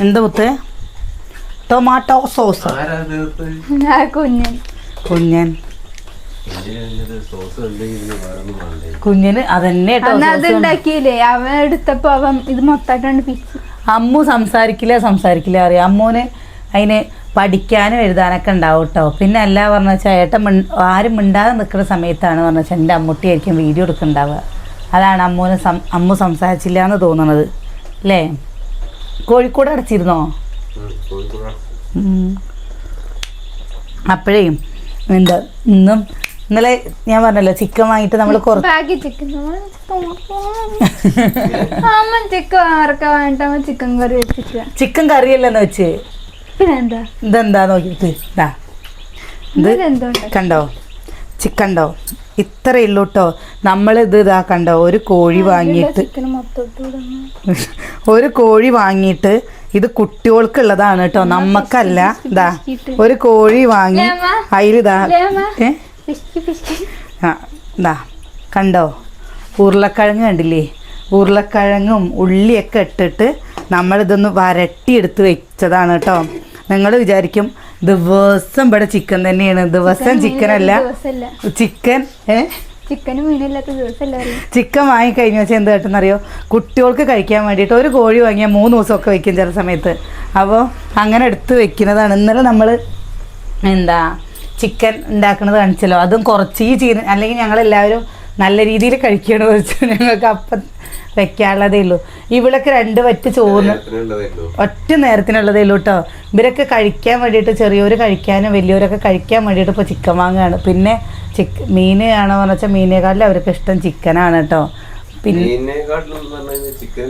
എന്താ പുത്ത്? Tomato sauce? കുഞ്ഞൻ. കുഞ്ഞൻ? കുഞ്ഞിന് അതന്നെ കേട്ടോ അന്ന് അത് sauce. ഉണ്ടാക്കിയില്ലേ അവൻ എടുത്തപ്പോ അവൻ ഇത് മൊത്തമായിട്ടാണ് അമ്മു സംസാരിക്കില്ല സംസാരിക്കില്ല അറിയാം. അമ്മൂന് അതിന് പഠിക്കാനും എഴുതാനൊക്കെ ഉണ്ടാവും കേട്ടോ. പിന്നെ അല്ല പറഞ്ഞ വെച്ചാൽ ഏട്ടൻ മിൺ- ആരും മിണ്ടാതെ നിൽക്കുന്ന സമയത്താണ് പറഞ്ഞ വെച്ചാൽ എന്റെ അമ്മൂട്ടിയായിരിക്കും വീഡിയോ എടുക്കുന്നുണ്ടാവുക അതാണ് അമ്മൂന് സം അമ്മു സംസാരിച്ചില്ല എന്ന് തോന്നുന്നത് അല്ലേ? കോഴിക്കോട് അടച്ചിരുന്നോ? അപ്പോഴേയും. അപ്പോഴേ എന്താ ഇന്നും ഇന്നലെ ഞാൻ പറഞ്ഞല്ലോ ചിക്കൻ വാങ്ങിട്ട് നമ്മൾ ചിക്കൻ. അമ്മ ചിക്കൻ ചിക്കൻ കറി അല്ലെന്ന് ചിക്കൻ വെച്ച്. പിന്നെന്താ? ഇതെന്താ നോക്കിട്ട് ഇതാ ഇത് ഉണ്ടോ കണ്ടോ? ഇത്രയേ ഉള്ളൂ കേട്ടോ നമ്മളിത് ഇതാ കണ്ടോ ഒരു കോഴി വാങ്ങിയിട്ട്. ഒരു കോഴി വാങ്ങിയിട്ട് ഇത് കുട്ടികൾക്കുള്ളതാണ് കേട്ടോ നമ്മക്കല്ല. ഇതാ ഒരു കോഴി വാങ്ങി? അതിലിതാ. ആ ഇതാ കണ്ടോ? ഉരുളക്കിഴങ്ങ് കണ്ടില്ലേ? ഉരുളക്കിഴങ്ങും ഉള്ളിയൊക്കെ ഇട്ടിട്ട് നമ്മളിതൊന്ന് വരട്ടി എടുത്ത് വെച്ചതാണ് കേട്ടോ നിങ്ങൾ വിചാരിക്കും ദിവസം ഇവിടെ ചിക്കൻ തന്നെയാണ്. ദിവസം ചിക്കൻ അല്ല. ചിക്കൻ ചിക്കൻ കഴിഞ്ഞ ചിക്കൻ വാങ്ങിക്കഴിഞ്ഞ് വെച്ചാൽ എന്ത് കേട്ടെന്നറിയോ? കുട്ടികൾക്ക് കഴിക്കാൻ വേണ്ടിയിട്ട് ഒരു കോഴി വാങ്ങിയാൽ മൂന്ന് ദിവസമൊക്കെ വെക്കും ചില സമയത്ത്. അപ്പോൾ അങ്ങനെ എടുത്ത് വെക്കുന്നതാണ്. ഇന്നലെ നമ്മൾ എന്താ ചിക്കൻ ഉണ്ടാക്കുന്നത് കാണിച്ചല്ലോ. അതും കുറച്ച് ഈ ചീന അല്ലെങ്കിൽ ഞങ്ങളെല്ലാവരും നല്ല രീതിയിൽ കഴിക്കണമെന്ന് വെച്ചാൽ ഞങ്ങൾക്ക് അപ്പം വെക്കാനുള്ളതേ ഉള്ളൂ. ഇവിടൊക്കെ രണ്ട് വറ്റ് ചോറ്. ഒറ്റ നേരത്തിനുള്ളതേ ഉള്ളൂ കേട്ടോ ഇവരൊക്കെ കഴിക്കാൻ വേണ്ടിയിട്ട് ചെറിയവർ കഴിക്കാനും വലിയവരൊക്കെ കഴിക്കാൻ വേണ്ടിയിട്ട് ഇപ്പോൾ ചിക്കൻ വാങ്ങുകയാണ്. പിന്നെ ചിക്ക് മീൻ ആണോ എന്ന് വെച്ചാൽ മീനേക്കാട്ടിലും അവർക്ക് ഇഷ്ടം ചിക്കനാണ് കേട്ടോ പിന്നെ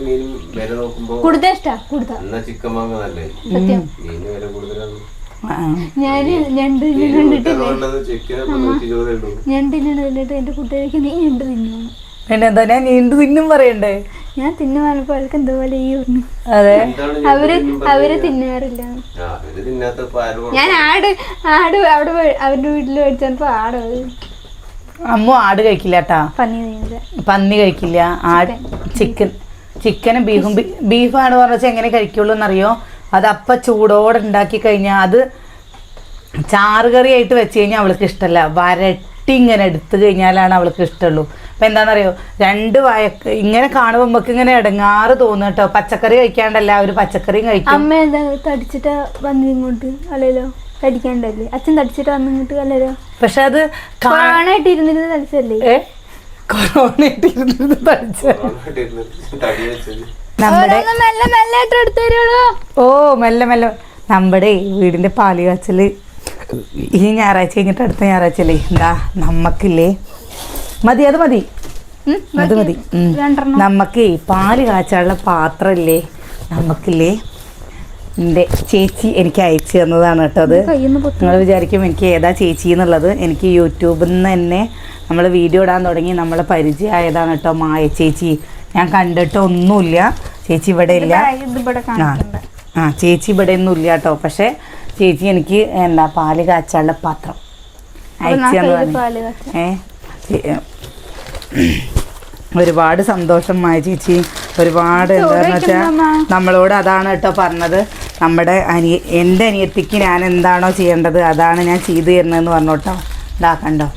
മീനും വില നോക്കുമ്പോൾ കൂടുതൽ ഇഷ്ടം? കൂടുതൽ. എന്നാ ചിക്കൻ വാങ്ങുന്നല്ലേ സത്യം. മീന് വില കൂടുതലാണ്. ഞാൻ ഞണ്ട് മീന് കണ്ടിട്ടില്ലേ? നൂറ്ററുപത് ചിക്കൻ അപ്പൊ ഉള്ളൂ. ഞണ്ട് കണ്ടിട്ട് എന്റെ കുട്ടികൾക്ക് നീ ഞണ്ട് തിന്നു? പിന്നെ എന്താ ഞാൻ നീണ്ടു തിന്നും പറയണ്ടേ? ഞാൻ തിന്നു പറഞ്ഞപ്പോ അവർക്ക് എന്തുപോലെ ഈ പറഞ്ഞു അതെ. അവർ അവർ തിന്നാറില്ല. ഞാൻ ആട് ആട് അവിടെ അവരുടെ വീട്ടിൽ മേടിച്ചപ്പോ ആട് അമ്മ ആട് കഴിക്കില്ല കേട്ടാ പന്നി പന്നി കഴിക്കില്ല. ആട് ചിക്കൻ. ചിക്കനും ബീഫും ബീഫാണ് പറഞ്ഞാൽ എങ്ങനെ കഴിക്കുള്ളൂ എന്നറിയോ അത് അപ്പം ചൂടോടെ ഉണ്ടാക്കി കഴിഞ്ഞാൽ അത് ചാറ് ആയിട്ട് വെച്ച് കഴിഞ്ഞാൽ അവൾക്ക് ഇഷ്ടമല്ല വരട്ടി ഇങ്ങനെ എടുത്തു കഴിഞ്ഞാലാണ് അവൾക്ക് ഇഷ്ടമുള്ളൂ അപ്പം എന്താണെന്നറിയോ രണ്ട് വയക്ക് ഇങ്ങനെ കാണുമ്പോൾ നമുക്ക് ഇങ്ങനെ ഇടങ്ങാറ് തോന്നും കേട്ടോ പച്ചക്കറി കഴിക്കാണ്ടല്ല അവർ പച്ചക്കറിയും കഴിക്കും. അമ്മ എന്താ തടിച്ചിട്ട് വന്നു ഇങ്ങോട്ട്? അല്ലല്ലോ തടിക്കാണ്ടല്ലേ? അച്ഛൻ തടിച്ചിട്ട് വന്നു ഇങ്ങോട്ട് അല്ലല്ലോ? പക്ഷെ അത് കാ- കൊറോണ ആയിട്ട് ഇരുന്നിരുന്ന് തടിച്ചല്ലേ ഏ? കൊറോണ ഇരുന്നിരുന്ന് പഠിച്ച തടി വെച്ചത്. നമ്മുടെ ഓ മെല്ലെ മെല്ലെ. നമ്മുടെ വീടിന്റെ പാൽ കാച്ചൽ ഈ ഞായറാഴ്ച കഴിഞ്ഞിട്ട് അടുത്ത ഞായറാഴ്ച അല്ലേ എന്താ നമ്മക്കില്ലേ? മതി അത് മതി. അത് മതി. നമുക്ക് പാൽ കാച്ചാനുള്ള പാത്രമില്ലേ നമുക്കില്ലേ എന്റെ ചേച്ചി എനിക്ക് അയച്ചു തന്നതാണ് കേട്ടോ അത്. നിങ്ങൾ വിചാരിക്കും എനിക്ക് ഏതാ ചേച്ചി എന്നുള്ളത്. എനിക്ക് യൂട്യൂബിൽ നിന്ന് തന്നെ നമ്മൾ വീഡിയോ ഇടാൻ തുടങ്ങി നമ്മളെ പരിചയമായതാണ് കേട്ടോ മായ ചേച്ചി. ഞാൻ കണ്ടിട്ട് ഒന്നുമില്ല. ചേച്ചി ഇവിടെ ഇല്ല. ആ. ചേച്ചി ഇവിടെ ഒന്നും ഇല്ല കേട്ടോ. പക്ഷേ ചേച്ചി എനിക്ക് എന്താ പാൽ കാച്ചാനുള്ള പാത്രം. അയച്ചു കയ്യിൽ. ഏ? ഒരുപാട് സന്തോഷം മായ ചേച്ചി. ഒരുപാട് എന്താണെന്ന് വെച്ചാൽ നമ്മളോട് അതാണ് കേട്ടോ പറഞ്ഞത്. നമ്മുടെ അനിയ എന്റെ അനിയത്തിക്ക് ഞാൻ എന്താണോ ചെയ്യേണ്ടത് അതാണ് ഞാൻ ചെയ്തു തരുന്നതെന്ന് പറഞ്ഞു കേട്ടോ. ഇതാ കണ്ടോ.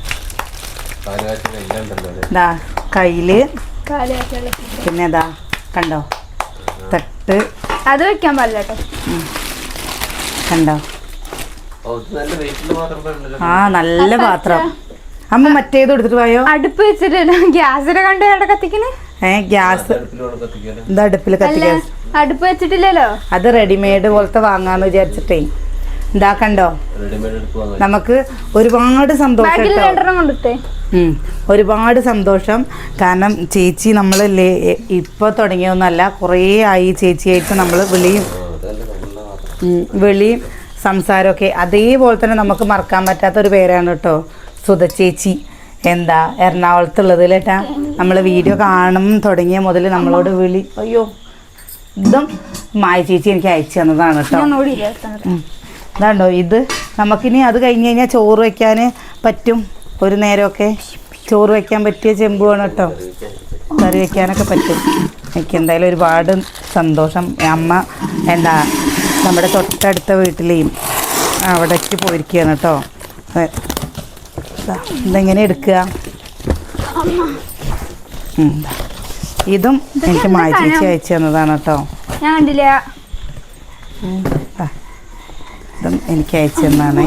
ഇതാ കയ്യിൽ പിന്നെ ഇതാ കണ്ടോ തട്ട്. അത് വെക്കാൻ പാടില്ല കേട്ടോ. കണ്ടോ? ആ നല്ല പാത്രം. അമ്മ മറ്റേത് എടുത്തിട്ട് പോയോ അടുപ്പ് വെച്ചിട്ട് ഗ്യാസിനെ കണ്ട് അവിടെ കത്തിക്കണേ? ഏ ഗ്യാസ്. ഇത് അടുപ്പിൽ കത്തിക്കാൻ. അടുപ്പ് വെച്ചിട്ടില്ലല്ലോ? അത് റെഡിമെയ്ഡ് പോലത്തെ വാങ്ങാന്ന് വിചാരിച്ചിട്ടേ. എന്താ കണ്ടോ? നമുക്ക് ഒരുപാട് സന്തോഷം. ഒരുപാട് സന്തോഷം. കാരണം ചേച്ചി നമ്മൾ ഇപ്പോൾ തുടങ്ങിയൊന്നല്ല കുറേ ആയി ചേച്ചിയായിട്ട് നമ്മൾ വിളിയും വിളിയും സംസാരമൊക്കെ അതേപോലെ തന്നെ നമുക്ക് മറക്കാൻ പറ്റാത്ത ഒരു പേരാണ് കേട്ടോ. ചേച്ചി. എന്താ എറണാകുളത്തുള്ളത് കേട്ടാ നമ്മൾ വീഡിയോ കാണും തുടങ്ങിയ മുതൽ നമ്മളോട് വിളി. അയ്യോ ഇതും മായ ചേച്ചി എനിക്ക് അയച്ചു തന്നതാണ് കേട്ടോ. ഇതാണ്ടോ ഇത്? നമുക്കിനി അത് കഴിഞ്ഞ് കഴിഞ്ഞാൽ ചോറ് വയ്ക്കാൻ പറ്റും. ഒരു നേരമൊക്കെ ചോറ് വയ്ക്കാൻ പറ്റിയ ചെമ്പ് വേണം കേട്ടോ. കറി വയ്ക്കാനൊക്കെ പറ്റും. എനിക്ക് എന്തായാലും ഒരുപാട് സന്തോഷം. അമ്മ എന്താ നമ്മുടെ തൊട്ടടുത്ത വീട്ടിലെയും അവിടേക്ക് പോയിരിക്കുകയാണ് കേട്ടോ. ഇതെങ്ങനെ എടുക്കുക? ഇതും എനിക്ക് ചേച്ചി അയച്ചു തന്നതാണ് കേട്ടോ. ഞാൻ കണ്ടില്ല. ഇതും എനിക്ക് അയച്ചു തന്നാണ്.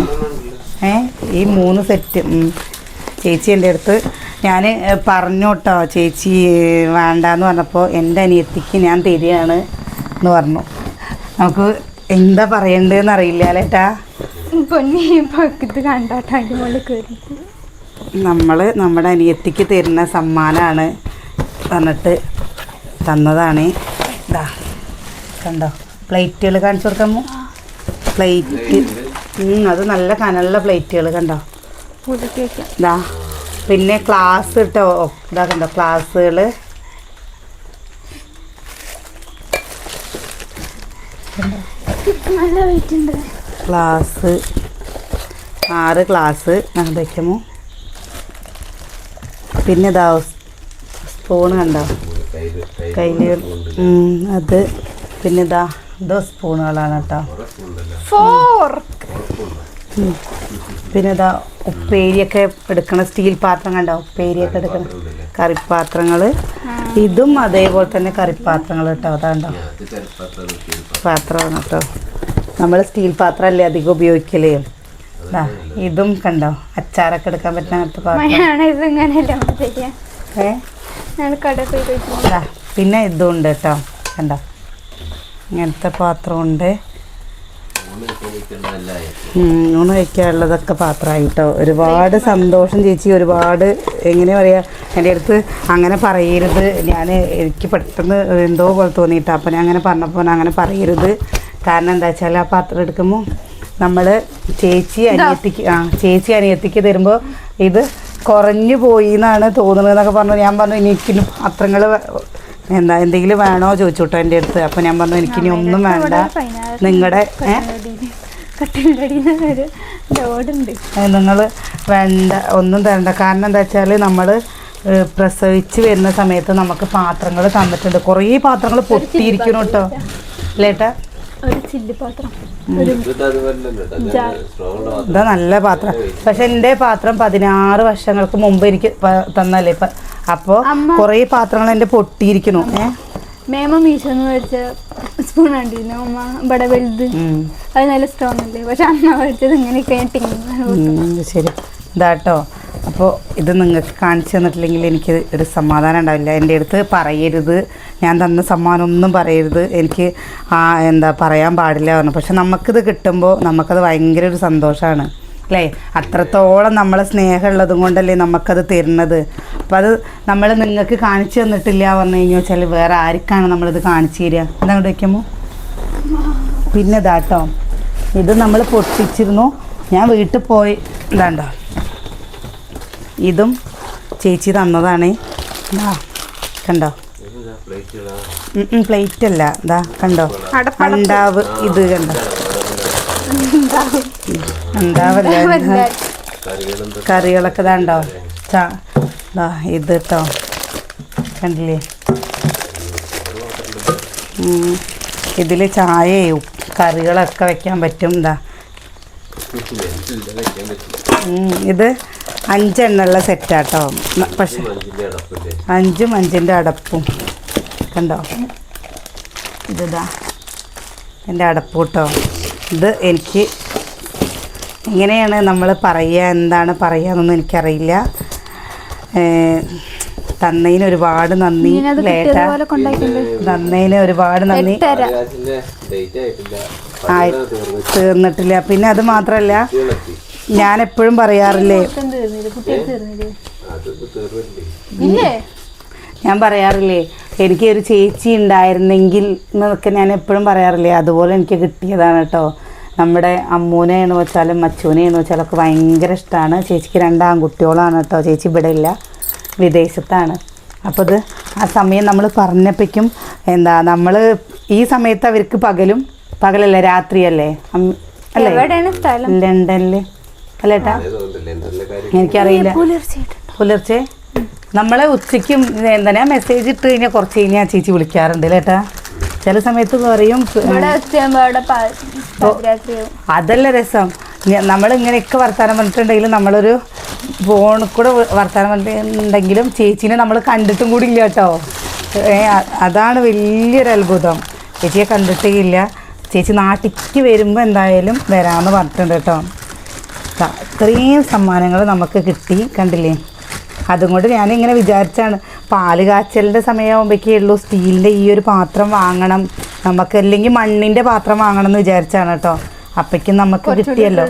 ഏ ഈ മൂന്ന് സെറ്റ്. ചേച്ചി എന്റെ അടുത്ത് ഞാൻ പറഞ്ഞു കേട്ടോ. ചേച്ചി വേണ്ടാന്ന് പറഞ്ഞപ്പോൾ എന്റെ അനിയത്തിക്ക് ഞാൻ തരികയാണ് എന്ന് പറഞ്ഞു. നമുക്ക് എന്താ പറയണ്ടെന്ന് അറിയില്ല അല്ലേട്ടാ പൊന്നി പക്കത്ത് കണ്ടാട്ടാ അതിന്റെ മുകളിൽ കയറി നമ്മൾ നമ്മുടെ അനിയത്തിക്ക് തരുന്ന സമ്മാനമാണ് പറഞ്ഞിട്ട് തന്നതാണ്. ഇതാ കണ്ടോ? പ്ലേറ്റുകൾ കാണിച്ചു കൊടുക്കാമോ പ്ലേറ്റ്. അത് നല്ല കനലുള്ള പ്ലേറ്റുകൾ കണ്ടോ? ഇതാ പിന്നെ ക്ലാസ് കേട്ടോ ഇതാ കണ്ടോ ക്ലാസ്സുകൾ നല്ല വെയിറ്റ് ഉണ്ട്. ക്ലാസ് ആറ് ക്ലാസ് ഞങ്ങൾ വയ്ക്കുമോ പിന്നെ ഇതാ സ്പൂൺ കണ്ടോ? കയ്യിൽ അത്. പിന്നെ ഇതാ ഇതോ സ്പൂണുകളാണ് കേട്ടോ. ഫോർ പിന്നെ ഇതാ ഉപ്പേരിയൊക്കെ എടുക്കണ സ്റ്റീൽ പാത്രം കണ്ടോ? ഉപ്പേരിയൊക്കെ എടുക്കണം കറിപ്പാത്രങ്ങൾ ഇതും അതേപോലെ തന്നെ കറിപ്പാത്രങ്ങൾ കേട്ടോ അതാണ്ടോ? പാത്രമാണ് കേട്ടോ. നമ്മൾ സ്റ്റീൽ പാത്രമല്ലേ അധികം ഉപയോഗിക്കലേ? ഇതും കണ്ടോ? അച്ചാറൊക്കെ എടുക്കാൻ പറ്റുന്ന പാത്രം. പിന്നെ ഇതും ഉണ്ട് കേട്ടോ കണ്ടോ? ഇങ്ങനത്തെ പാത്രമുണ്ട്. ഊണ് കഴിക്കാനുള്ളതൊക്കെ പാത്രമായി കേട്ടോ ഒരുപാട് സന്തോഷം ചേച്ചി ഒരുപാട് എങ്ങനെ പറയാ എന്റെ അടുത്ത് അങ്ങനെ പറയരുത്. ഞാൻ എനിക്ക് പെട്ടെന്ന് എന്തോ പോലെ തോന്നിയിട്ടോ. അപ്പം ഞാൻ അങ്ങനെ പറഞ്ഞപ്പോൾ അങ്ങനെ പറയരുത്. കാരണം എന്താ വെച്ചാൽ ആ പാത്രം എടുക്കുമ്പോൾ നമ്മൾ ചേച്ചി അനിയത്തിക്ക് ആ ചേച്ചി അനിയത്തിക്ക് തരുമ്പോൾ ഇത് കുറഞ്ഞു പോയി എന്നാണ് തോന്നുന്നത് എന്നൊക്കെ പറഞ്ഞു. ഞാൻ പറഞ്ഞു എനിക്കിനി പാത്രങ്ങൾ എന്താ എന്തെങ്കിലും വേണോ ചോദിച്ചു കേട്ടോ എന്റെ അടുത്ത്. അപ്പോൾ ഞാൻ പറഞ്ഞു എനിക്കിനി ഒന്നും വേണ്ട. നിങ്ങളുടെ നിങ്ങൾ വേണ്ട ഒന്നും തരണ്ട. കാരണം എന്താ വെച്ചാൽ നമ്മൾ പ്രസവിച്ച് വരുന്ന സമയത്ത് നമുക്ക് പാത്രങ്ങൾ തന്നിട്ടുണ്ട്. കുറേ പാത്രങ്ങൾ പൊട്ടിയിരിക്കണം കേട്ടോ. അല്ലേട്ടാ ഇതാ നല്ല പാത്രം. പക്ഷെ എന്റെ പാത്രം പതിനാറ് വർഷങ്ങൾക്ക് മുമ്പ് എനിക്ക് തന്നല്ലേ. ഇപ്പം അപ്പോൾ അമ്മ- കുറേ പാത്രങ്ങൾ എന്റെ പൊട്ടിയിരിക്കണു മേമ മീശോന്ന് മേടിച്ച സ്പൂൺ കണ്ടിരുന്നു? അമ്മ ഇവിടെ വലുത്. അത് നല്ല സ്ട്രോങ് അല്ലേ? പക്ഷെ അമ്മ മേടിച്ചത് ഇങ്ങനെയൊക്കെ ശരി. ഇതാട്ടോ അപ്പോൾ ഇത് നിങ്ങൾക്ക് കാണിച്ചു തന്നിട്ടില്ലെങ്കിൽ എനിക്ക് ഒരു സമാധാനം ഉണ്ടാവില്ല. എന്റെ അടുത്ത് പറയരുത്. ഞാൻ തന്ന സമ്മാനം ഒന്നും പറയരുത്. എനിക്ക് ആ എന്താ പറയാൻ പാടില്ല പറഞ്ഞു. പക്ഷെ നമുക്കിത് കിട്ടുമ്പോൾ നമുക്കത് ഭയങ്കര ഒരു സന്തോഷമാണ്. അല്ലേ അത്രത്തോളം നമ്മളെ സ്നേഹമുള്ളതും കൊണ്ടല്ലേ നമുക്കത് തരുന്നത്. അപ്പം അത് നമ്മൾ നിങ്ങൾക്ക് കാണിച്ചു തന്നിട്ടില്ല പറഞ്ഞു കഴിഞ്ഞാൽ വെച്ചാൽ വേറെ ആർക്കാണ് നമ്മളിത് കാണിച്ചു തരിക? എന്താ വയ്ക്കുമ്പോൾ പിന്നെ ഇതാട്ടോ ഇത് നമ്മൾ പൊട്ടിച്ചിരുന്നു. ഞാൻ വീട്ടിൽ പോയി. ഇതാണ്ടോ ഇതും ചേച്ചി തന്നതാണ്. ഇതാ കണ്ടോ? പ്ലേറ്റ് അല്ല. ഇതാ കണ്ടോ? അണ്ടാവ് ഇത് കണ്ടോ? കറികളും കറികളൊക്കെ ഇതാണ്ടോ ഇത് കേട്ടോ കണ്ടില്ലേ? ഇതിൽ ചായയും കറികളൊക്കെ വെക്കാൻ പറ്റും ഉം, ഇത് അഞ്ചെണ്ണുള്ള സെറ്റാട്ടോ പക്ഷെ അഞ്ചും അഞ്ചിന്റെ അടപ്പും. കണ്ടോ? ഇതാ എന്റെ അടപ്പ് കേട്ടോ ഇത് എനിക്ക് എങ്ങനെയാണ് നമ്മൾ പറയുക എന്താണ് പറയുക എന്നൊന്നും എനിക്കറിയില്ല. തന്നതിന് ഒരുപാട് നന്ദി തന്നതിന് ഒരുപാട് നന്ദി. തീർന്നിട്ടില്ല. പിന്നെ അത് മാത്രല്ല ഞാൻ എപ്പോഴും പറയാറില്ലേ ഞാൻ പറയാറില്ലേ എനിക്ക് ഒരു ചേച്ചി ഉണ്ടായിരുന്നെങ്കിൽ എന്നൊക്കെ ഞാൻ എപ്പോഴും പറയാറില്ലേ അതുപോലെ എനിക്ക് കിട്ടിയതാണ് കേട്ടോ. നമ്മുടെ അമ്മൂനെയെന്ന് വെച്ചാലും മച്ചൂനെയെന്ന് വെച്ചാലും ഒക്കെ ഭയങ്കര ഇഷ്ടമാണ്. ചേച്ചിക്ക് രണ്ട് ആൺകുട്ടികളാണ് കേട്ടോ. ചേച്ചി ഇവിടെ ഇല്ല വിദേശത്താണ്. അപ്പോൾ അത് ആ സമയം നമ്മൾ പറഞ്ഞപ്പോഴേക്കും എന്താ നമ്മൾ ഈ സമയത്ത് അവർക്ക് പകലും പകലല്ല രാത്രിയല്ലേ? അല്ലേ? എവിടെയാണ് സ്ഥലം? ലണ്ടനിൽ അല്ലേട്ടാ എനിക്കറിയില്ല. പുലർച്ചെ? നമ്മളെ ഉച്ചയ്ക്കും എന്താ ഞാൻ മെസ്സേജ് ഇട്ട് കഴിഞ്ഞാൽ കുറച്ച് കഴിഞ്ഞാൽ ചേച്ചി വിളിക്കാറുണ്ട് കേട്ടാ ചില സമയത്ത് പറയും അതല്ല രസം. നമ്മൾ നമ്മളിങ്ങനെയൊക്കെ വർത്താനം പറഞ്ഞിട്ടുണ്ടെങ്കിലും നമ്മളൊരു ഫോണിൽ കൂടെ വർത്താനം വർത്തമാനം പറഞ്ഞിട്ടുണ്ടെങ്കിലും ചേച്ചീനെ നമ്മൾ കണ്ടിട്ടും കൂടി ഇല്ല കേട്ടോ. അതാണ് വലിയൊരു അത്ഭുതം. ചേച്ചിയെ കണ്ടിട്ടേ ഇല്ല ചേച്ചി നാട്ടിലേക്ക് വരുമ്പോൾ എന്തായാലും വരാമെന്ന് പറഞ്ഞിട്ടുണ്ട് കേട്ടോ. അത്രയും സമ്മാനങ്ങൾ നമുക്ക് കിട്ടി കണ്ടില്ലേ? അതും കൊണ്ട് ഞാനിങ്ങനെ വിചാരിച്ചാണ്. പാൽ കാച്ചലിന്റെ സമയമാകുമ്പോഴേക്കേ ഉള്ളൂ. സ്റ്റീലിന്റെ ഈ ഒരു പാത്രം വാങ്ങണം. നമുക്ക് അല്ലെങ്കിൽ മണ്ണിന്റെ പാത്രം വാങ്ങണം എന്ന് വിചാരിച്ചാണ് കേട്ടോ. അപ്പയ്ക്ക് നമുക്ക് കിട്ടിയല്ലോ.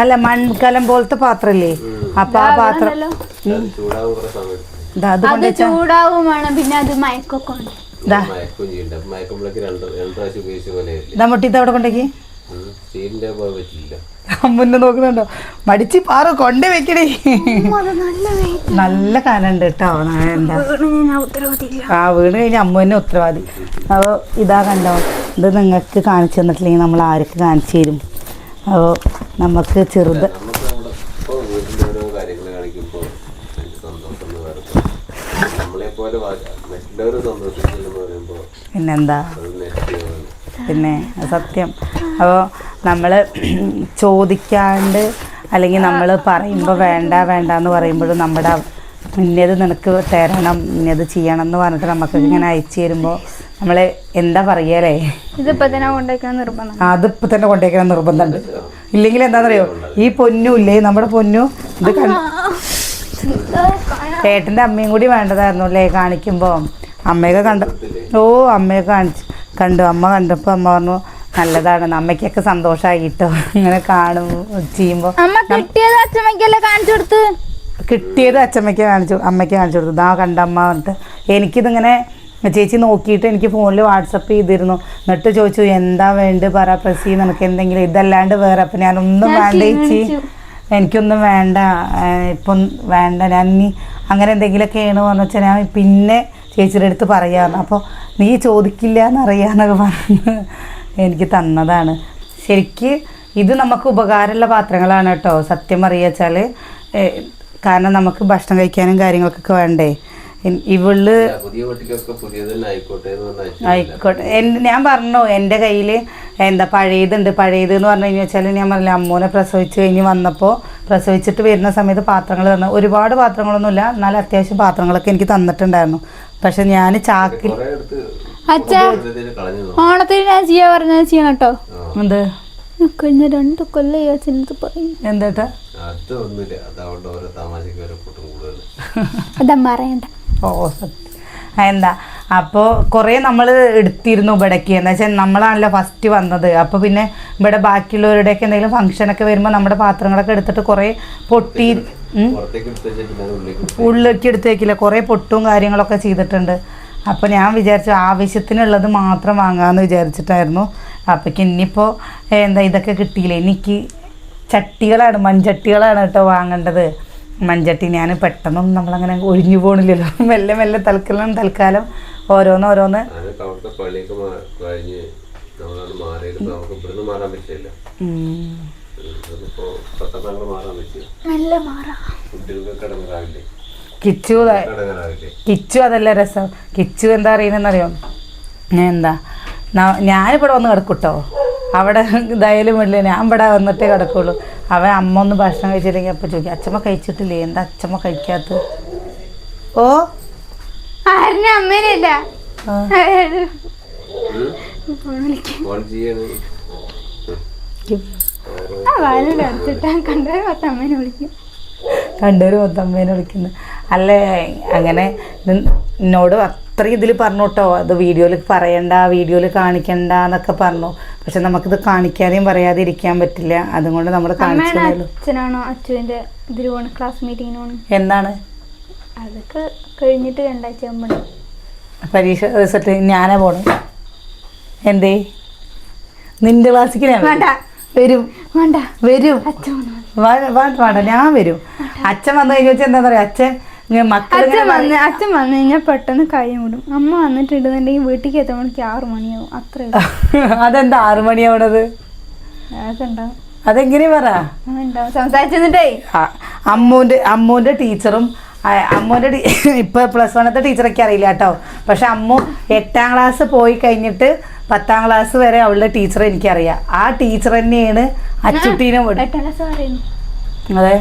അല്ല മൺകലം പോലത്തെ പാത്രല്ലേ? അപ്പൊ ആ പാത്രം ഉണ്ടല്ലോ. ചൂടാകും കുറെ സമയത്ത്. ദാ അത് അത് കൊണ്ട് വെച്ചാ ചൂടാവും വേണം. പിന്നെ അത് മയക്കൊക്കെ നമ്മുടെ ഇതാ. അവിടെ കൊണ്ടേക്ക്? മുന്നേ നോക്കുന്നുണ്ടോ? മടിച്ച് പാറ കൊണ്ടേ വെക്കണേ അത് നല്ല വെയിറ്റ്. നല്ല കാലുണ്ട് കേട്ടോ. എന്താ? ആ വീണ് കഴിഞ്ഞ അമ്മ തന്നെ ഉത്തരവാദി. അപ്പോൾ ഇതാ കണ്ടോ? ഇത് നിങ്ങൾക്ക് കാണിച്ചു തന്നിട്ടില്ലെങ്കിൽ നമ്മൾ ആർക്ക് കാണിച്ചു തരും? അപ്പോൾ നമുക്ക് ചെറുത്. പിന്നെന്താ? പിന്നെ സത്യം. അപ്പോൾ നമ്മൾ ചോദിക്കാണ്ട് അല്ലെങ്കിൽ നമ്മൾ പറയുമ്പോൾ വേണ്ട വേണ്ട എന്ന് പറയുമ്പോഴും നമ്മുടെ ഇന്നത് നിനക്ക് തരണം ഇന്നത് ചെയ്യണം എന്ന് പറഞ്ഞിട്ട് നമുക്ക് ഇങ്ങനെ അയച്ചു തരുമ്പോൾ നമ്മൾ എന്താ പറയലേ? തന്നെ കൊണ്ടുവയ്ക്കണം നിർബന്ധം. അതിപ്പോൾ തന്നെ കൊണ്ടുവയ്ക്കണം നിർബന്ധമുണ്ട് ഇല്ലെങ്കിൽ എന്താണെന്നറിയോ ഈ പൊന്നു ഇല്ലേ? നമ്മുടെ പൊന്നു ഇത് കണ്ട് ചേട്ടന്റെ അമ്മയും കൂടി വേണ്ടതായിരുന്നു അല്ലേ? കാണിക്കുമ്പോൾ അമ്മയൊക്കെ കണ്ടു ഓ അമ്മയൊക്കെ കാണിച്ചു കണ്ടു. അമ്മ കണ്ടപ്പോൾ അമ്മ പറഞ്ഞു നല്ലതാണ്. അമ്മയ്ക്കൊക്കെ സന്തോഷമായി കേട്ടോ ഇങ്ങനെ കാണും ചെയ്യുമ്പോ. അമ്മ കിട്ടിയത് അച്ഛമ്മയ്ക്കല്ലേ കാണിച്ചു കൊടുത്ത്? കിട്ടിയത് അച്ഛമ്മയ്ക്ക് കാണിച്ചു അമ്മയ്ക്ക് കാണിച്ചു കൊടുത്തു. ദാ കണ്ടമ്മ പറഞ്ഞിട്ട് എനിക്കിതിങ്ങനെ ചേച്ചി നോക്കിയിട്ട് എനിക്ക് ഫോണിൽ വാട്സപ്പ് ചെയ്തിരുന്നു. എന്നിട്ട് ചോദിച്ചു എന്താ വേണ്ട പറ പ്രസി നിനക്ക് എന്തെങ്കിലും ഇതല്ലാണ്ട് വേറെ അപ്പം ഞാനൊന്നും ഒന്നും വേണ്ട ചേച്ചി. എനിക്കൊന്നും വേണ്ട. ഇപ്പം വേണ്ട. ഞാൻ ഇനി അങ്ങനെ എന്തെങ്കിലുമൊക്കെയാണ് എന്ന് വെച്ചാൽ ഞാൻ പിന്നെ ചേച്ചിയുടെ അടുത്ത് പറയാമെന്ന് അപ്പോൾ നീ ചോദിക്കില്ല എന്നറിയാന്നൊക്കെ പറഞ്ഞ് എനിക്ക് തന്നതാണ്. ശരിക്ക് ഇത് നമുക്ക് ഉപകാരമുള്ള പാത്രങ്ങളാണ് കേട്ടോ. സത്യം അറിയാച്ചാൽ കാരണം നമുക്ക് ഭക്ഷണം കഴിക്കാനും കാര്യങ്ങൾക്കൊക്കെ വേണ്ടേ. ഇവൾ ആയിക്കോട്ടെ ഞാൻ പറഞ്ഞു എന്റെ കയ്യിൽ എന്താ പഴയതുണ്ട്. പഴയത് എന്ന് പറഞ്ഞു കഴിഞ്ഞാൽ വെച്ചാൽ ഞാൻ പറഞ്ഞില്ല അമ്മൂനെ പ്രസവിച്ച് കഴിഞ്ഞ് വന്നപ്പോൾ പ്രസവിച്ചിട്ട് വരുന്ന സമയത്ത് പാത്രങ്ങൾ തന്നു. ഒരുപാട് പാത്രങ്ങളൊന്നുമില്ല എന്നാൽ അത്യാവശ്യം പാത്രങ്ങളൊക്കെ എനിക്ക് തന്നിട്ടുണ്ടായിരുന്നു. പക്ഷെ ഞാൻ ചാക്കിൽ അച്ഛാ ഓണത്തിന് ഞാൻ ചെയ്യാ പറഞ്ഞ ചെയ്യണം കേട്ടോ. എന്ത്? കഴിഞ്ഞ രണ്ട് കൊല്ലം ഈ അച്ഛനടുത്ത് പറയും എന്താ അതൊന്നുമില്ല അതുകൊണ്ട് ഓരോ തമാശക്ക് ഓരോ കൂട്ടം കൂടുതൽ അതമ്മ അറിയണ്ട ഓ എന്താ? അപ്പോൾ കുറേ നമ്മൾ എടുത്തിരുന്നു ഇവിടേക്ക്. എന്ന് വെച്ചാൽ നമ്മളാണല്ലോ ഫസ്റ്റ് വന്നത്. അപ്പോൾ പിന്നെ ഇവിടെ ബാക്കിയുള്ളവരുടെയൊക്കെ എന്തെങ്കിലും ഫംഗ്ഷനൊക്കെ വരുമ്പോൾ നമ്മുടെ പാത്രങ്ങളൊക്കെ എടുത്തിട്ട് കുറേ പൊട്ടി ഉള്ളിലേക്ക് എടുത്ത് ഉള്ളിലേക്ക് കുറേ പൊട്ടും കാര്യങ്ങളൊക്കെ ചെയ്തിട്ടുണ്ട്. അപ്പോൾ ഞാൻ വിചാരിച്ചു ആവശ്യത്തിനുള്ളത് മാത്രം വാങ്ങാമെന്ന് വിചാരിച്ചിട്ടായിരുന്നു. അപ്പോൾ ഇനിയിപ്പോൾ എന്താ ഇതൊക്കെ കിട്ടിയില്ലേ? എനിക്ക് ചട്ടികളാണ് മൺചട്ടികളാണ് കേട്ടോ വാങ്ങേണ്ടത്. മൺചട്ടി ഞാൻ പെട്ടെന്നൊന്നും നമ്മളങ്ങനെ ഒഴിഞ്ഞു പോകണില്ലല്ലോ മെല്ലെ മെല്ലെ തൽക്കാലം തൽക്കാലം ഓരോന്ന് ഓരോന്ന്. കിച്ചു കിച്ചു അതല്ല രസം. കിച്ചു എന്താ അറിയണെന്നറിയോ ഞാൻ എന്താ ഞാനിവിടെ വന്ന് കിടക്കൂട്ടോ. അവിടെ ഇതായാലും ഇല്ല ഞാൻ ഇവിടെ വന്നിട്ടേ കിടക്കുള്ളൂ. അവൻ അമ്മ ഒന്ന് ഭക്ഷണം കഴിച്ചില്ലെങ്കിൽ അപ്പൊ ചോദിക്കും അച്ഛമ്മ കഴിച്ചിട്ടില്ലേ? എന്താ അച്ഛമ്മ കഴിക്കാത്ത ഓ ആരുടെ അമ്മേനല്ല വിളിക്കും. കണ്ടൊരു മൊത്തമ്മേനെ വിളിക്കുന്നു. അല്ലേ അങ്ങനെ എന്നോട് അത്ര ഇതിൽ പറഞ്ഞു കേട്ടോ അത് വീഡിയോയിൽ പറയണ്ട വീഡിയോയിൽ കാണിക്കണ്ട എന്നൊക്കെ പറഞ്ഞു. പക്ഷെ നമുക്കിത് കാണിക്കാതെയും പറയാതെ ഇരിക്കാൻ പറ്റില്ല. അതുകൊണ്ട് നമ്മൾ കാണിച്ചു അച്ഛനാണോ അതൊക്കെ കഴിഞ്ഞിട്ട് രണ്ടാഴ്ച ആകുമ്പോൾ പരീക്ഷ റിസൾട്ട് ഞാനാ പോണു. എന്തേ? നിന്റെ ക്ലാസ്സിക്ക് ഞാൻ വേണ്ട. വരും. വേണ്ട. വരും. അച്ഛൻ വന്നു വാ- വേണ്ട വേണ്ട ഞാൻ വരും. അച്ഛൻ വന്നു വെച്ചാൽ എന്താ പറയാ? അച്ഛൻ ഇങ്ങനെ മക്കൾ അച്ഛൻ വന്ന് അച്ഛൻ വന്നു കഴിഞ്ഞാൽ പെട്ടെന്ന് കാര്യം വിടും. അമ്മ വന്നിട്ടുണ്ടെന്നുണ്ടെങ്കിൽ വീട്ടിലേക്ക് എത്തുമ്പോഴേക്ക് ആറ് മണിയാവും. അത്രേ ഉള്ളൂ. അതെന്താ ആറു മണിയാവണത്? അതൊക്കെ ഉണ്ടാവും അതെങ്ങനെ പറ? അതുണ്ടാവും സംസാരിച്ചിട്ടേ ആ, അമ്മൂന്റെ അമ്മൂന്റെ ടീച്ചറും അമ്മൂന്റെ ടീ ഇപ്പൊ പ്ലസ് വണ്ണത്തെ ടീച്ചറൊക്കെ അറിയില്ല കേട്ടോ. പക്ഷെ അമ്മു എട്ടാം ക്ലാസ് പോയി കഴിഞ്ഞിട്ട് പത്താം ക്ലാസ് വരെ അവളുടെ ടീച്ചർ എനിക്കറിയാം. ആ ടീച്ചർ തന്നെയാണ് അച്ചുട്ടീനെ അതെ.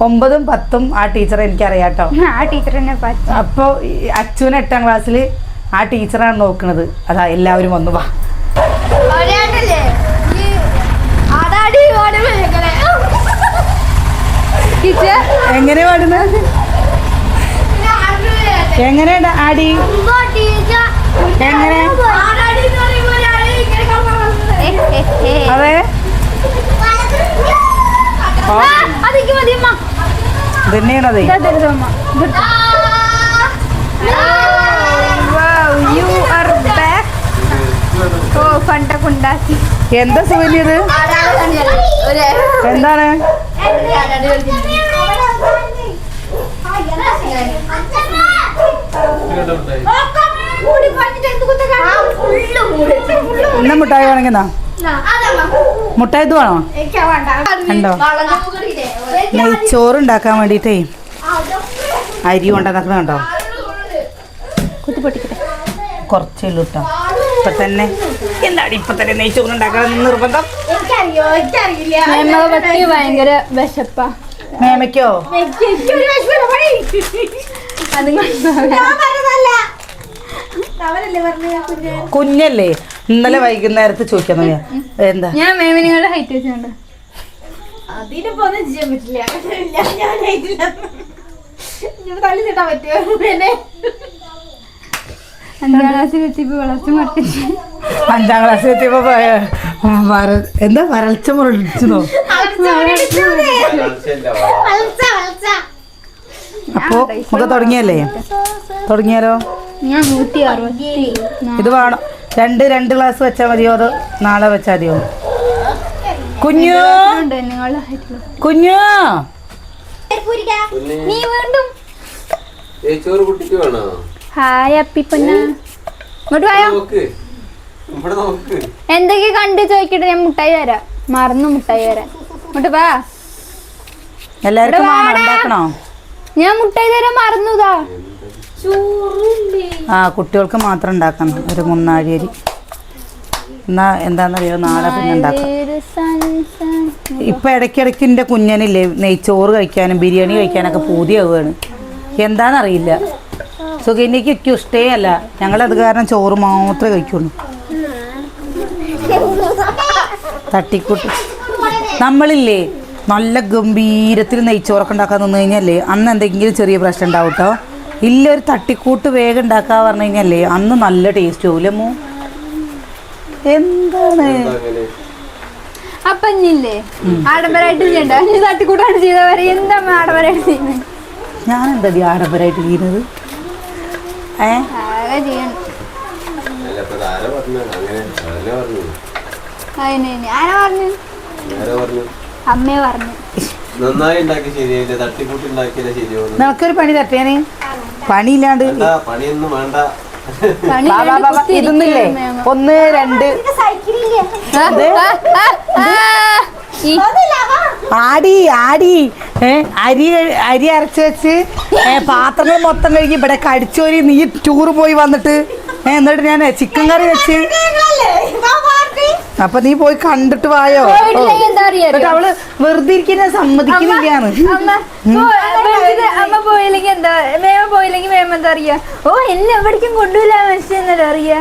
ഒമ്പതും പത്തും ആ ടീച്ചർ എനിക്കറിയാം കേട്ടോ. ആ ടീച്ചർ അപ്പോൾ അച്ചുവിന് എട്ടാം ക്ലാസ്സിൽ ആ ടീച്ചറാണ് നോക്കുന്നത് അതാ എല്ലാവരും വന്നു വാ. എങ്ങനെ പാടുന്നത് എങ്ങനെ ആടി എങ്ങനെ അതെ അതിക്ക് മതി അമ്മ ഇതന്നെയാണതേ ഇതാ തരുത് അമ്മ യു ആർ ബാക്ക് എങ്ങനെ? അതെ. എന്താ സുഖന്യത് എന്താണ്? ഇന്ന മുട്ടായി വേണമെങ്കിൽ മുട്ടായത് മുട്ടായി ഇത് വേണോ? ഉണ്ടോ നെയ്ച്ചോറ് ഉണ്ടാക്കാൻ വേണ്ടിയിട്ടേ. അരി കൊണ്ടുവന്നിട്ട് കണ്ടോ കുത്തി പൊട്ടിക്കട്ടെ കുറച്ചേ കേട്ടോ ഇപ്പൊ തന്നെ. എന്താണ് ഇപ്പൊ തന്നെ നെയ്ച്ചോറ് ഉണ്ടാക്കണം നിർബന്ധം? ഭയങ്കര വിശപ്പാ. മേമയ്ക്കോ? കുഞ്ഞല്ലേ? ഇന്നലെ വൈകുന്നേരത്ത് ചോദിക്കാൻ എന്താ? ഞാൻ മേമ ഹൈറ്റ് വെച്ചുണ്ട് അതിനിപ്പോ ഒന്നും ചെയ്യാൻ പറ്റില്ല. ഞാൻ തള്ളി നീട്ടാൻ പറ്റുമോ? പിന്നെ? അഞ്ചാം ക്ലാസ്സിൽ എത്തിയപ്പോ വളർച്ച മട്ടിച്ച് അഞ്ചാം ക്ലാസ് എത്തിയപ്പോ എന്താ? വരൾച്ച മുറിച്ചു വളർച്ച. അപ്പോ നമുക്ക് തുടങ്ങിയല്ലേ? തുടങ്ങിയാലോ? ഞാൻ നൂറ്റി അറുപത്തി ഇത് വേണം. രണ്ട് രണ്ട് ഗ്ലാസ് വെച്ചാൽ മതിയോ? അത് നാളെ വെച്ചാൽ മതിയോ? കുഞ്ഞു! കുഞ്ഞു! ഹായ് അപ്പിപ്പന്ന. ഇങ്ങോട്ട് വായോ? നോക്ക്. ഇവിടെ നോക്ക്. എന്തൊക്കെ കണ്ട് ചോദിക്കട്ടെ ഞാൻ മുട്ടായി തരാം. മറന്നു മുട്ടായി തരാം ഇങ്ങോട്ട് വാ. എല്ലാവർക്കും ഉണ്ടാക്കണോ? ഞാൻ മുട്ടായി തരാൻ മറന്നുതാ. ആ കുട്ടികൾക്ക് മാത്രം ഉണ്ടാക്കണം. ഒരു മുന്നാഴി അരി എന്നാ എന്താണെന്നറിയോ നാളെ പിന്നെ ഉണ്ടാക്കാം. ഇപ്പൊ ഇടയ്ക്കിടയ്ക്ക് എന്റെ കുഞ്ഞനില്ലേ നെയ്ച്ചോറ് കഴിക്കാനും ബിരിയാണി കഴിക്കാനൊക്കെ പൂതിയാവുകയാണ്. എന്താണെന്നറിയില്ല സുഖിനിക്ക് ഒക്കെ ഇഷ്ടേ അല്ല. ഞങ്ങളത് കാരണം ചോറ് മാത്രമേ കഴിക്കുള്ളൂ. തട്ടിക്കൂട്ട്. നമ്മളില്ലേ നല്ല ഗംഭീരത്തിൽ നെയ്ച്ചോറൊക്കെ ഉണ്ടാക്കാൻ നിന്ന് കഴിഞ്ഞാലേ അന്ന് എന്തെങ്കിലും ചെറിയ പ്രശ്നം ഉണ്ടാവും കേട്ടോ ഇല്ല ഒരു തട്ടിക്കൂട്ട് വേഗം ഉണ്ടാക്കുക പറഞ്ഞു കഴിഞ്ഞാലേ അന്ന് നല്ല ടേസ്റ്റ് ആവൂലേ മോ എന്താണ്? എന്താ അങ്ങനെ അപ്പൊ ആഡംബരമായിട്ട് ചെയ്യണ്ട നീ തട്ടിക്കൂട്ടാണ് ചെയ്തവരെ എന്താ അമ്മ ആഡംബരമായിട്ട് ചെയ്യുന്നത് ഞാൻ എന്താ ആഡംബരമായിട്ട് ചെയ്യുന്നത്? ഏ? അങ്ങനെ ആരാ പറഞ്ഞു അമ്മയെ പറഞ്ഞു. നന്നായി ഉണ്ടാക്കി ശരിയായില്ല? തട്ടിക്കൂട്ടി ഉണ്ടാക്കിയാലേ ശരിയാവുന്നു നമുക്കൊരു പണി തട്ടിയാണ് പണിയില്ലാണ്ട്. പണിയൊന്നും വേണ്ട. ഇതൊന്നില്ലേ. ഒന്ന് രണ്ട്. ആടി ആടി. അരി അരി അരച്ച് വെച്ച് പാത്രങ്ങൾ മൊത്തം കഴുകി ഇവിടെ കടിച്ചോരി നീ ടൂറ് പോയി വന്നിട്ട്. എന്നിട്ട് ഞാൻ ചിക്കൻ കറി വെച്ച്. അപ്പൊ നീ പോയി കണ്ടിട്ട് വായോ? എന്നിട്ട് അവൾ വെറുതെ ഇരിക്കുന്ന സമ്മതിക്കുന്നില്ലാണ് അമ്മ പോയില്ലെങ്കിൽ എന്താ മേമ പോയില്ലെങ്കിൽ മേമ എന്താ അറിയാ? ഓ എന്നെ എവിടേക്കും കൊണ്ടുപോയില്ല മനുഷ്യന്നല്ല അറിയാ.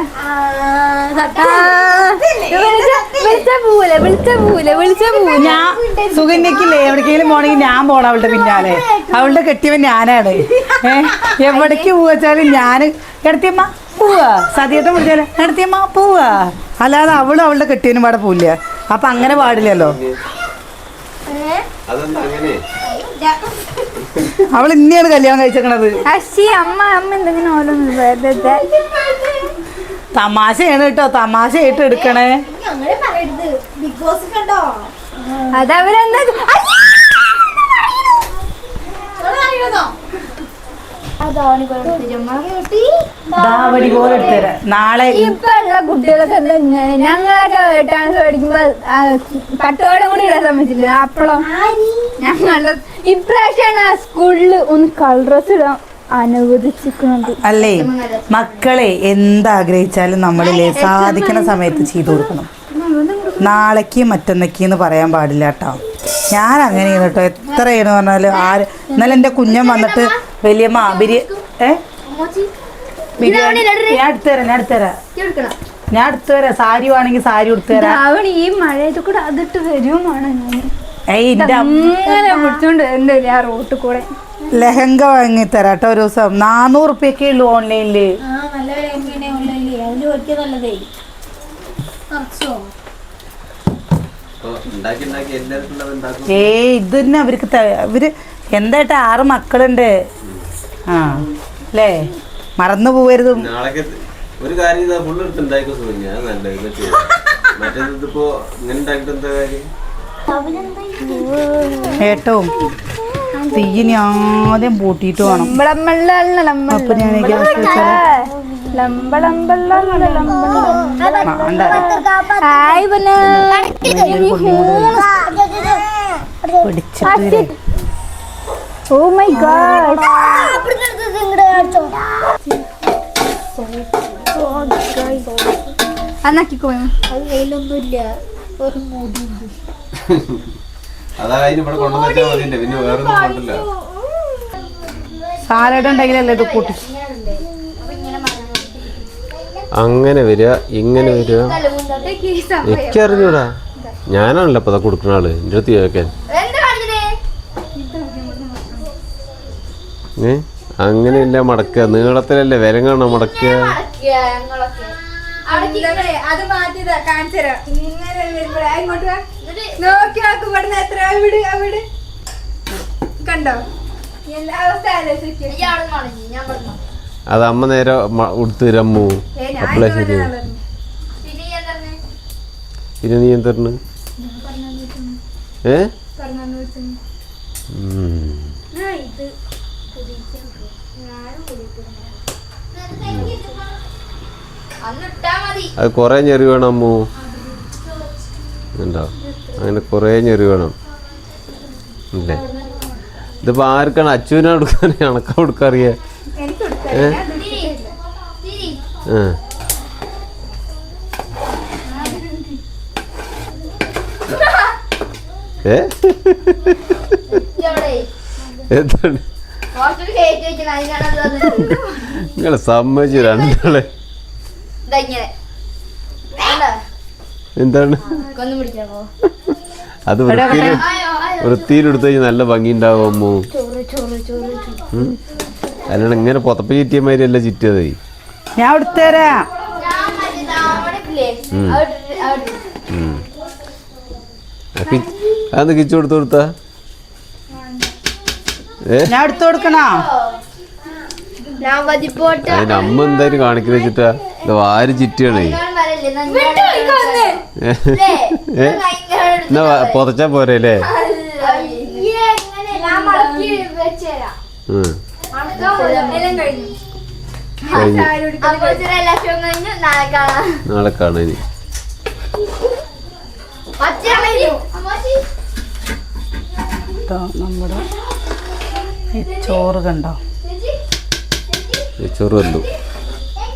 വിളിച്ച- പോവൂല വിളിച്ചാ പോവൂല വിളിച്ചാ പോവൂല. ഞാൻ സുഗന്യക്കില്ലേ എവിടേക്കെങ്കിലും പോണെങ്കിൽ ഞാൻ പോണം അവളുടെ പിന്നാലെ. അവളുടെ കെട്ടിയവൻ ഞാനാണ്. ഏ എവിടേക്ക് പോവച്ചാലും ഞാൻ എടുത്തിയമ്മ പോവാ. സതിയേട്ടൻ വിളിച്ചാൽ എടുത്തിയമ്മ പോവാ. അല്ലാതെ അവളും അവളുടെ കെട്ടിയനും പാടെ പോവില്ല? അപ്പൊ അങ്ങനെ പാടില്ലല്ലോ. അവൾ ഇന്നെയാണ് കല്യാണം കഴിച്ചേക്കണത്. അശ്ശി അമ്മ അമ്മ എന്തെങ്കിലും ഓരോന്ന് വെറുതെ തമാശയാണ് കേട്ടോ തമാശയായിട്ട് എടുക്കണേ. അങ്ങനെ പറയരുത്. ബിഗ് ബോസ് കണ്ടോ? അതവരെന്താ ദാവടി പോലെ എടുത്തരാം നാളെ ഇപ്പൊ ഉള്ള കുട്ടികളൊക്കെ ഞങ്ങളൊക്കെ ഡാൻസ് പഠിക്കുമ്പോ പട്ടോടെ കൂടി ഇടാൻ സമ്മതിച്ചില്ല അപ്പളോ? ഞങ്ങളുടെ ഇപ്രാവശ്യമാണ് ആ സ്കൂളിൽ ഒന്ന് കളർ ഡ്രസ് ഇടാൻ അനുവദിച്ചിരിക്കുന്നത്. അല്ലേ? മക്കളെ എന്താഗ്രഹിച്ചാലും നമ്മളിലെ സാധിക്കുന്ന സമയത്ത് ചെയ്തു കൊടുക്കണം. നാളേക്ക് മറ്റന്നേക്കെന്ന് പറയാൻ പാടില്ല കേട്ടോ. ഞാൻ അങ്ങനെയാണ് കേട്ടോ എത്രയാണ് പറഞ്ഞാലും ആര് എന്നാലും എന്റെ കുഞ്ഞൻ വന്നിട്ട് വലിയമ്മ ഏ? ബിരിയാണി. ഞാൻ എടുത്തുതരാം ഞാൻ എടുത്തുതരാം ഞാൻ എടുത്തുതരാം സാരി വേണമെങ്കിൽ സാരി എടുത്തു തരാം. ഈ മഴയത്ത് കൂടെ അതിട്ട് വരുമാണ് കൂടെ. ലെഹങ്ക വാങ്ങി തരാം കേട്ടോ ഒരു ദിവസം. നാനൂറ് റുപ്യൊക്കെ ഉള്ളു ഓൺലൈനിൽ. ഏയ് ഇത് തന്നെ അവർക്ക് അവർ എന്തായിട്ട് ആറ് മക്കളുണ്ട്. ആ അല്ലേ മറന്നു പോവരുത്. ഒരു കാര്യം ഇതാ ഫുള്ള് എടുത്ത് ഉണ്ടാക്കി സുഖം ഞാൻ നല്ല ഇങ്ങനെ ഉണ്ടാക്കിട്ട് എന്താ കാര്യം? തീയിനി ആദ്യം പൂട്ടിയിട്ട് വേണം. അപ്പൊ ഞാൻ ഗ്യാസ് വെച്ചാൽ പിടിച്ചിട്ട് ഓ മൈ. ഗോഡ് സാലഡ് ഉണ്ടെങ്കിലല്ലേ ഇത് കൂട്ടി. അങ്ങനെ വരിക ഇങ്ങനെ വരിക. എനിക്കറിഞ്ഞൂടാ. ഞാനാണല്ലോ അപ്പൊ കൊടുക്കുന്ന ആൾ. എന്റെ അടുത്ത് ചോദിക്കാൻ. ഏ? അങ്ങനെയല്ല മടക്കുക? നീളത്തിലല്ലേ വിലങ്ങാണോ മടക്കുക? അത് മാറ്റിയതാ കാണിച്ചുതരാം ഇങ്ങനെ ഇങ്ങോട്ട് വാ. നോക്കി നോക്ക് ഇവിടുന്ന് എത്ര? അവിടെ അവിടെ കണ്ടോ? എല്ലാ അവസ്ഥ അത് അമ്മ നേരെ ഉടുത്ത് തരമ്മു അപ്പളേ ശരി പിന്നെ നീ എന്തറിന് ഏ? അത് കുറേ ഞെറി വേണം അമ്മു. ഉണ്ടോ? അങ്ങനെ കുറേ ഞെറി വേണം. ഇല്ലേ? ഇതിപ്പോ ആർക്കാണ്? അച്ചുവിനെ കൊടുക്കാൻ? കണക്ക കൊടുക്കറിയേ ഏ? ആ. ഏ? എന്താണ്? നിങ്ങളെ സമ്മതിച്ചു. രണ്ടാളെ. എന്താണ്? അത് വൃത്തിയിൽ വൃത്തിയിലെടുത്ത് കഴിഞ്ഞാൽ നല്ല ഭംഗി ഉണ്ടാവും അമ്മു. അല്ലാണ്ട് ഇങ്ങനെ പുതപ്പ് ചീറ്റിയ മാതിരി അല്ല ചുറ്റിയത്. ഞാൻ എടുത്തരാ അതൊന്ന് കിച്ചു കൊടുത്തു കൊടുത്താ? ഞാൻ എടുത്തു കൊടുക്കണോ. അമ്മ എന്തായാലും കാണിക്കുന്ന വെച്ചിട്ടാ. ഇത് വാരി ചിറ്റിയാണേ? എന്നാ പുതച്ചാ പോരെ അല്ലേ? നാളെ കാണാൻ നമ്മുടെ ചോറ് കണ്ടോ? ചോറ് വന്നു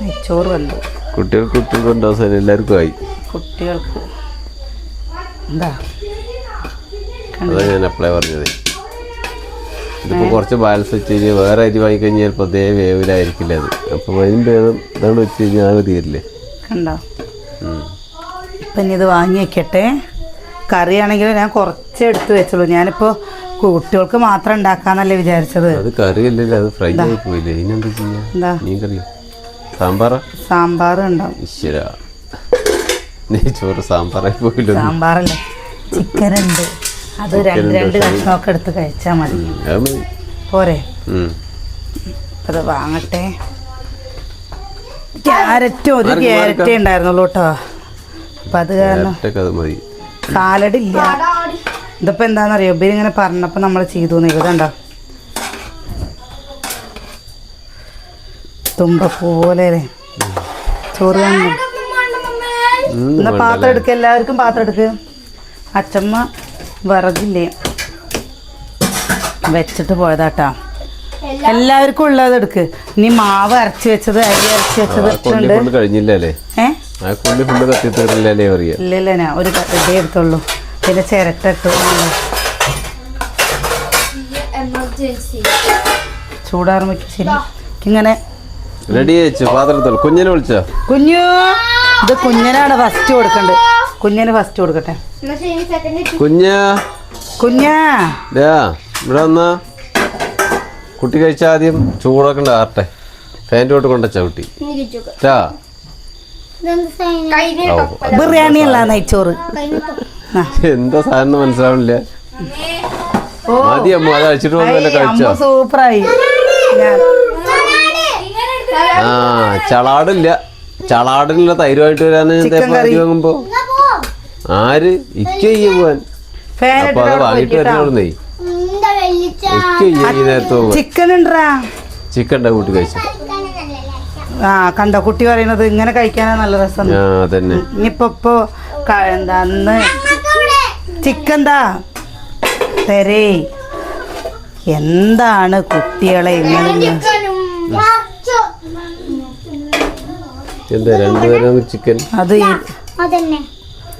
ഈ ചോറ് കണ്ടു കുട്ടികൾക്ക് കുട്ടികൾക്ക് അവസാനം എല്ലാവർക്കും ആയി. കുട്ടികൾക്ക്. എന്താ? അതാ ഞാൻ അപ്ലൈ പറഞ്ഞത്. ഇതിപ്പോൾ കുറച്ച് ബാലൻസ് വെച്ച് കഴിഞ്ഞാൽ വേറെ അരി വാങ്ങിക്കഴിഞ്ഞാൽ ചിലപ്പോൾ അതേ വേവിലായിരിക്കില്ല അത്. അപ്പോൾ അതിന് ഭേദം ഇതാണ് വെച്ച് കഴിഞ്ഞാൽ അത് തീരില്ലേ? കണ്ടോ. ഇപ്പം ഇനി ഇത് വാങ്ങി വെക്കട്ടെ. കറിയാണെങ്കിൽ ഞാൻ കുറച്ച് എടുത്ത് വെച്ചുള്ളൂ. ഞാനിപ്പോൾ കുട്ടികൾക്ക് മാത്രം ഉണ്ടാക്കാന്നല്ലേ വിചാരിച്ചത്. അത് കറിയല്ലല്ലോ അത് ഫ്രൈ ആയി പോയില്ലേ. ചെയ്യാ? എന്താ മീൻ കറിയോ? സാമ്പാറാ? സാമ്പാർ ഉണ്ടാവും ഈശ്വര നെയ്ച്ചോറ് സാമ്പാറായി പോയില്ല സാമ്പാറല്ല? ചിക്കൻ ഉണ്ട് അത് രണ്ട് രണ്ട് കഷ്ണമൊക്കെ എടുത്ത് കഴിച്ചാൽ മതി. പോരെ. അത് വാങ്ങട്ടെ. ക്യാരറ്റ് ഒരു ക്യാരറ്റേ ഉണ്ടായിരുന്നുള്ളൂ കേട്ടോ. അപ്പം അത് കാരണം സാലഡ് ഇല്ല. ഇതിപ്പോൾ എന്താണെന്നറിയോ ഇവരിങ്ങനെ പറഞ്ഞപ്പോൾ നമ്മൾ ചെയ്തു ഇതുണ്ടോ തുമ്പപ്പൂ പോലെ അല്ലേ? ചോറ് എന്നാ പാത്രം എടുക്കുക എല്ലാവർക്കും പാത്രം എടുക്ക്. അച്ചമ്മ വിറകില്ലേ? വെച്ചിട്ട് പോയതാട്ടാ. എല്ലാവർക്കും ഉള്ളത് എടുക്ക്. ഇനി മാവ് അരച്ചു വെച്ചത് അരി അരച്ചു വെച്ചത് ഇല്ലല്ലേ കഴിഞ്ഞില്ലല്ലേ? ഞാൻ ഒരു ഇതേ എടുത്തുള്ളൂ. പിന്നെ ചിരട്ട ഇട്ടു. എമർജൻസി ചൂടാറും ശരി ഇങ്ങനെ റെഡി അയച്ചു പാത്രത്തിൽ കുഞ്ഞിനെ വിളിച്ചോ? കുഞ്ഞു ഇത് കുഞ്ഞിനാണ് ഫസ്റ്റ് കൊടുക്കണ്ടത് കുഞ്ഞിന് ഫസ്റ്റ് കൊടുക്കട്ടെ. എന്നാ ശരി സെക്കൻഡ് കുഞ്ഞാ. കുഞ്ഞാ. ദാ ഇവിടെ വന്നാ കുട്ടി കഴിച്ച ആദ്യം ചൂടൊക്കെ ഉണ്ടാകട്ടെ ഫാന്റെ തൊട്ട് കൊണ്ട ചവിട്ടി ബിറിയാണി അല്ല നെയ്ച്ചോറ്. എന്താ സാധനം മനസ്സിലാവണില്ല. മതി അമ്മ അത് അഴിച്ചിട്ട് വന്നല്ലേ കഴിച്ചോ അമ്മ സൂപ്പറായി. ഞാൻ- ആ ചളാടില്ല. ചളാടില്ല തൈരുമായിട്ട് വരാന്. വാങ്ങുമ്പോ. ആര്? ഇക്ക പോവാൻ ഫാൻ അപ്പൊ അത് വാങ്ങിട്ട് വരണേ ചിക്കൻ ഉണ്ടാ ചിക്കൻ ഉണ്ടാ കൂട്ടി കഴിച്ചു. ആ കണ്ട? കുട്ടി പറയുന്നത് ഇങ്ങനെ കഴിക്കാനാ നല്ല രസം. ഇനിയിപ്പോ ഇപ്പൊ എന്താ അന്ന് ചിക്കൻ താ തരേ. എന്താണ് കുട്ടികളെ ഇങ്ങനെ എന്താ രണ്ടുപേരും ചിക്കൻ അത് അതന്നെ.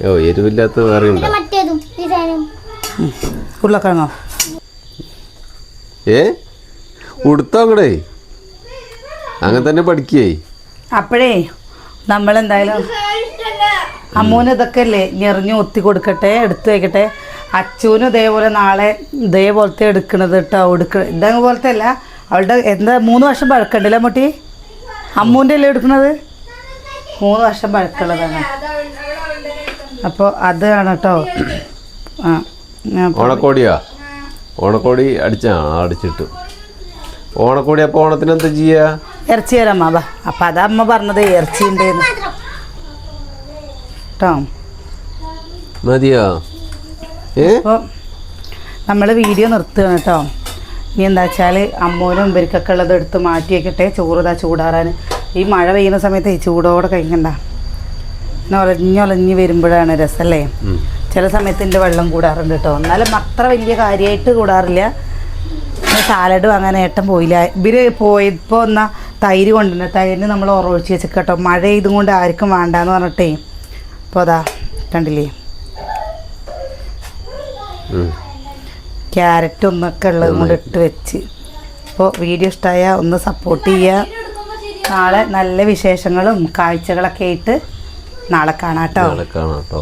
ഓ എരിവില്ലാത്ത വേറെ ഉണ്ടോ? മറ്റേതും ഈ സാധനം ഉരുളക്കിഴങ്ങോ? ഏ? ഉടുത്തോ അങ്ങടേ? അങ്ങനെ തന്നെ പഠിക്കേ. അപ്പോഴേ നമ്മളെന്തായാലും അമ്മൂന് ഇതൊക്കെ അല്ലേ ഞെറിഞ്ഞു ഒത്തി കൊടുക്കട്ടെ എടുത്തു വയ്ക്കട്ടെ അച്ചൂനും ഇതേപോലെ നാളെ ഇതേപോലത്തെ എടുക്കണത് കേട്ടോ എടുക്ക ഇതേപോലത്തെ അല്ല അവളുടെ എന്താ മൂന്ന് വർഷം പഴക്കണ്ടല്ലേ മുട്ടി അമ്മൂന്റെ അല്ലേ എടുക്കുന്നത്? മൂന്ന് വർഷം പഴക്കമുള്ളതാണ്. അപ്പോൾ അതാണ് കേട്ടോ ആ ഓണക്കോടിയാ? ഓണക്കോടി അടിച്ചാ അടിച്ചിട്ടു. ഓണക്കോടി അപ്പോൾ ഓണത്തിന് എന്താ ചെയ്യാ? ഇറച്ചി തരാം അമ്മ അപ്പം അതാ അമ്മ പറഞ്ഞത് ഇറച്ചി ഉണ്ടെന്ന്. കേട്ടോ മതിയോ? ഏ? അപ്പോൾ നമ്മൾ വീഡിയോ നിർത്തുകയാണ് കേട്ടോ ഇനി എന്താ വെച്ചാൽ അമ്മൂനും ഇവർക്കൊക്കെ ഉള്ളത് എടുത്ത് മാറ്റി വെക്കട്ടെ ചോറ് ഇതാ ചൂടാറാൻ. ഈ മഴ പെയ്യുന്ന സമയത്ത് ഈ ചൂടോടെ കഴിക്കണ്ട. ഇങ്ങനെ ഒലഞ്ഞൊലഞ്ഞ് വരുമ്പോഴാണ് രസമല്ലേ ചില സമയത്ത് എന്റെ വെള്ളം കൂടാറുണ്ട് കേട്ടോ എന്നാലും അത്ര വലിയ കാര്യമായിട്ട് കൂടാറില്ല. സാലഡ് വാങ്ങാൻ ഏട്ടൻ പോയില്ല. ഇവർ പോയപ്പോൾ എന്നാൽ തൈര് കൊണ്ടുവന്നെ തൈരിന് നമ്മൾ ഉറവൊഴിച്ച് വെച്ച് കേട്ടോ മഴ ഇതും കൊണ്ട് ആർക്കും വേണ്ടാന്ന് പറഞ്ഞിട്ടേ. അപ്പോൾ അതാ കണ്ടില്ലേ. ക്യാരറ്റ് ഒന്നൊക്കെ ഉള്ളത് കൂടെ ഇട്ട് വെച്ച്. അപ്പോൾ വീഡിയോ ഇഷ്ടമായ ഒന്ന് സപ്പോർട്ട് ചെയ്യുക നാളെ നല്ല വിശേഷങ്ങളും കാഴ്ചകളൊക്കെ ആയിട്ട് നാളെ കാണാം കേട്ടോ നാളെ കാണാം കേട്ടോ